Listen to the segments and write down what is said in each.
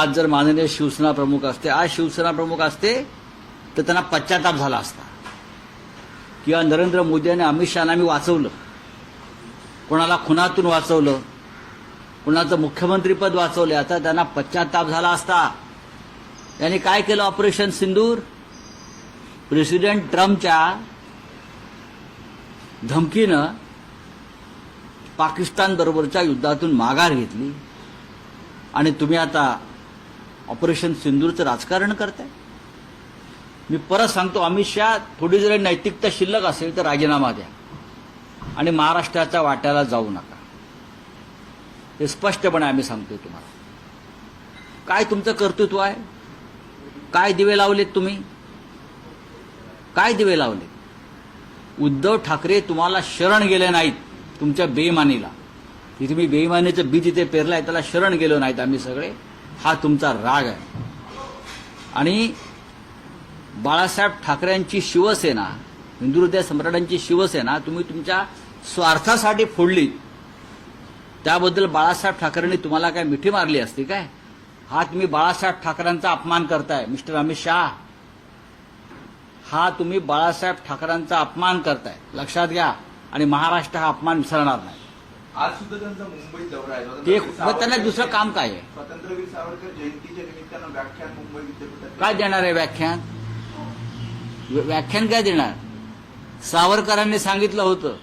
आज जर माननीय शिवसेना प्रमुख असते आज शिवसेना प्रमुख असते तर त्यांना पश्चाताप झाला असता. किंवा नरेंद्र मोदी आणि अमित शहाना मी वाचवलं. कोणाला खुनातून वाचवलं कुणाचं मुख्यमंत्रीपद वाचवलं आता त्यांना पश्चाताप झाला असता. त्यांनी काय केलं ऑपरेशन सिंदूर? प्रेसिडेंट ट्रम्पच्या धमकीनं पाकिस्तान बरोबरच्या युद्धातून माघार घेतली. आणि तुम्ही आता ऑपरेशन सिंदूरचं राजकारण करताय? मी परत सांगतो अमित शहा थोडी जरी नैतिकता शिल्लक असेल तर राजीनामा द्या. आणि महाराष्ट्राच्या वाट्याला जाऊ नका. हे स्पष्टपणे आम्ही सांगतोय तुम्हाला. काय तुमचं कर्तृत्व आहे? काय दिवे लावलेत तुम्ही? काय दिवे लावले उद्धव ठाकरे तुम्हाला शरण गेले नाहीत तुमच्या बेईमानीला. तिथे तुम्ही बेईमानीचं बीज पेरलं आहे त्याला शरण गेलो नाहीत आम्ही सगळे. हा तुमचा राग आहे. आणि बाळासाहेब ठाकरेंची शिवसेना हिंदू हृदय सम्राटांची शिवसेना तुम्ही तुमच्या स्वार्थासाठी फोडली त्याबद्दल बाळासाहेब ठाकरेंनी तुम्हाला काय मिठी मारली असती काय? हा तुम्ही बाळासाहेब ठाकरेंचा अपमान करताय मिस्टर अमित शाह. हा तुम्ही बाळासाहेब ठाकरेंचा अपमान करताय. लक्षात घ्या. आणि महाराष्ट्र हा अपमान विसरणार नाही. आज सुद्धा त्यांचा मुंबईत दौरा आहे. ते मग त्यांना दुसरं काम काय आहे? स्वातंत्र्यवीर सावरकर जयंतीच्या निमित्तानं व्याख्यान मुंबई विद्यापीठात काय देणार आहे व्याख्यान? व्य- व्याख्यान काय देणार? सावरकरांनी सांगितलं होतं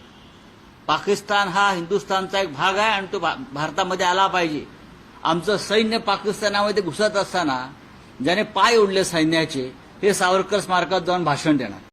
पाकिस्तान हा हिंदुस्थानचा एक भाग आहे आणि तो भारतामध्ये आला पाहिजे. आमचं सैन्य पाकिस्तानामध्ये घुसत असताना ज्याने पाय ओढले सैन्याचे हे सावरकर स्मारकात जाऊन भाषण देणार.